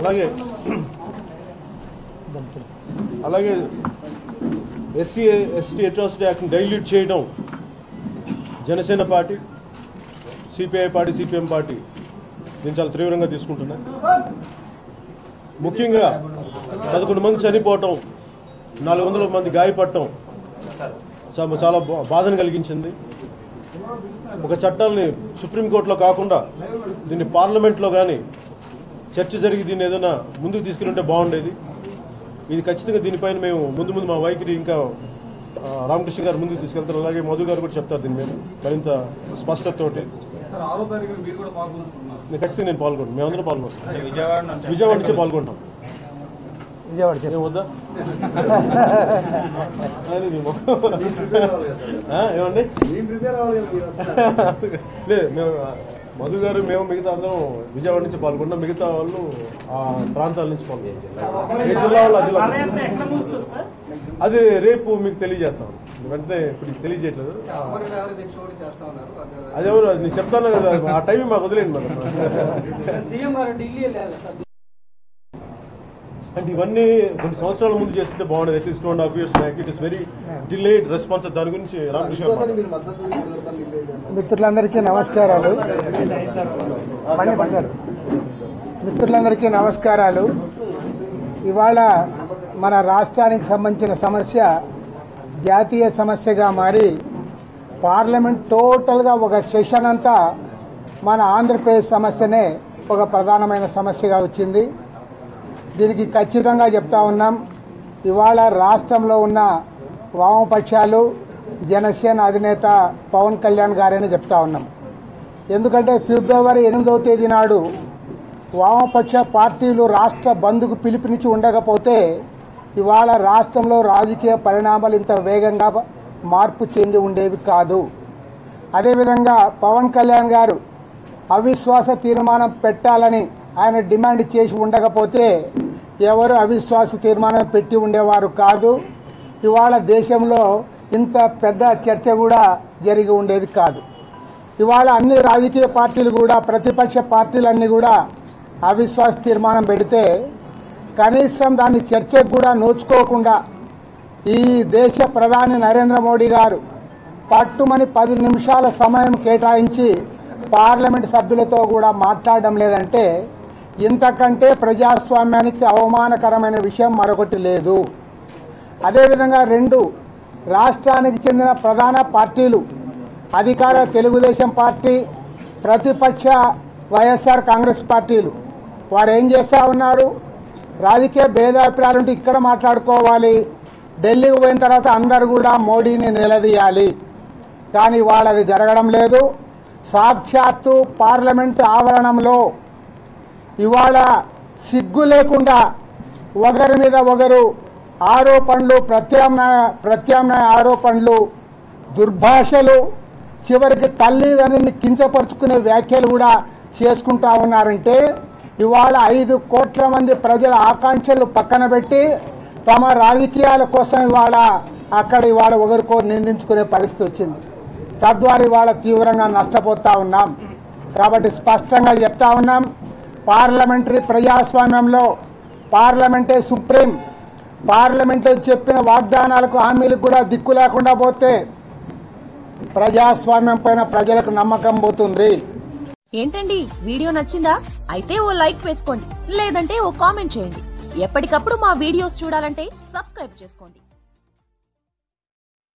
అలాగే. అలాగే SC ST atrocity యాక్ట్ని డైల్యూట్ చేయడం Janasena party CPI party CPM party దీన్ని చాలా తీవ్రంగా తీసుకుంటున్నాయి. ముఖ్యంగా పదకొండు మంది చనిపోవటం నాలుగు వందల మంది గాయపడటం చాలా బాధను కలిగించింది. ఒక చట్టాన్ని సుప్రీంకోర్టులో కాకుండా దీన్ని పార్లమెంట్లో కానీ చర్చ జరిగి దీన్ని ఏదైనా ముందుకు తీసుకెళ్ళుంటే బాగుండేది. ఇది ఖచ్చితంగా దీనిపైన మేము ముందు ముందు మా వైఖరి ఇంకా రామకృష్ణ గారు ముందుకు తీసుకెళ్తారు. అలాగే మధు గారు కూడా చెప్తారు దీని మీద మరింత నేను ఖచ్చితంగా నేను పాల్గొంటాను. మేమందరం పాల్గొంటాం. విజయవాడ నుంచే పాల్గొంటాం. విజయవాడ ఏమండి? లేదు మేము మధు గారు మేము మిగతా అందరం విజయవాడ నుంచి పాల్గొన్నాం. మిగతా వాళ్ళు ఆ ప్రాంతాల నుంచి పాల్గొన్నారు. అది రేపు మీకు తెలియజేస్తాం. వెంటనే ఇప్పుడు తెలియజేయట్లేదు. ఉన్నారు. అది- అది ఎవరు? అది నేను చెప్తాను కదా ఆ టైం మాకు వదిలేండి మరి. అంటే ఇవన్నీ కొన్ని సంవత్సరాల ముందు చేస్తే బాగుండేది. At least two and half years back it is very delayed response దాని గురించి. మిత్రులందరికీ నమస్కారాలు. మిత్రులందరికీ నమస్కారాలు. ఇవాళ మన రాష్ట్రానికి సంబంధించిన సమస్య జాతీయ సమస్యగా మారి పార్లమెంట్ టోటల్గా ఒక సెషన్ అంతా మన ఆంధ్రప్రదేశ్ సమస్యనే ఒక ప్రధానమైన సమస్యగా వచ్చింది. దీనికి ఖచ్చితంగా చెప్తా ఉన్నాం. ఇవాళ రాష్ట్రంలో ఉన్న వామపక్షాలు జనసేన అధినేత పవన్ కళ్యాణ్ గారని చెప్తా ఉన్నాం. ఎందుకంటే ఫిబ్రవరి ఎనిమిదవ తేదీ నాడు వామపక్ష పార్టీలు రాష్ట్ర బంద్కు పిలుపునిచ్చి ఉండకపోతే ఇవాళ రాష్ట్రంలో రాజకీయ పరిణామాలు ఇంత వేగంగా మార్పు చెంది ఉండేవి కాదు. అదేవిధంగా పవన్ కళ్యాణ్ గారు అవిశ్వాస తీర్మానం పెట్టాలని ఆయన డిమాండ్ చేసి ఉండకపోతే ఎవరు అవిశ్వాస తీర్మానం పెట్టి ఉండేవారు కాదు. ఇవాళ దేశంలో ఇంత పెద్ద చర్చ కూడా జరిగి ఉండేది కాదు. ఇవాళ అన్ని రాజకీయ పార్టీలు కూడా ప్రతిపక్ష పార్టీలన్నీ కూడా అవిశ్వాస తీర్మానం పెడితే కనీసం దాన్ని చర్చకు కూడా నోచుకోకుండా ఈ దేశ ప్రధాని నరేంద్ర మోడీ గారు పట్టుమని పది నిమిషాల సమయం కేటాయించి పార్లమెంట్ సభ్యులతో కూడా మాట్లాడడం లేదంటే ఇంతకంటే ప్రజాస్వామ్యానికి అవమానకరమైన విషయం మరొకటి లేదు. అదేవిధంగా రెండు రాష్ట్రానికి చెందిన ప్రధాన పార్టీలు అధికార తెలుగుదేశం పార్టీ ప్రతిపక్ష వైఎస్ఆర్ కాంగ్రెస్ పార్టీలు. వారు ఏం చేస్తూ ఉన్నారు? రాజకీయ భేదాభిప్రాయాలు ఉంటే ఇక్కడ మాట్లాడుకోవాలి. ఢిల్లీకి పోయిన తర్వాత అందరు కూడా మోడీని నిలదీయాలి. కానీ వాళ్ళది జరగడం లేదు. సాక్షాత్తు పార్లమెంట్ ఆవరణంలో ఇవాళ సిగ్గు లేకుండా ఒకరి మీద ఒకరు ఆరోపణలు ప్రత్యామ్నాయ ప్రత్యామ్నాయ ఆరోపణలు దుర్భాషలు చివరికి తల్లిదండ్రుని కించపరుచుకునే వ్యాఖ్యలు కూడా చేసుకుంటా ఉన్నారంటే ఇవాళ ఐదు కోట్ల మంది ప్రజల ఆకాంక్షలు పక్కన పెట్టి తమ రాజకీయాల కోసం ఇవాళ అక్కడ ఇవాళ ఒకరికో నిందించుకునే పరిస్థితి వచ్చింది. తద్వారా ఇవాళ తీవ్రంగా నష్టపోతా ఉన్నాం. కాబట్టి స్పష్టంగా చెప్తా ఉన్నాం. పార్లమెంటరీ ప్రజాస్వామ్యంలో పార్లమెంటే సుప్రీం. పార్లమెంట్లో చెప్పిన వాగ్దానాలకు హామీలకు కూడా దిక్కు లేకుండా పోతే ప్రజాస్వామ్యం పైన ప్రజలకు నమ్మకం పోతుంది. ఏంటండి? వీడియో నచ్చిందా? అయితే ఓ లైక్ వేసుకోండి. లేదంటే ఓ కామెంట్ చేయండి. ఎప్పటికప్పుడు మా వీడియోస్ చూడాలంటే సబ్స్క్రైబ్ చేసుకోండి.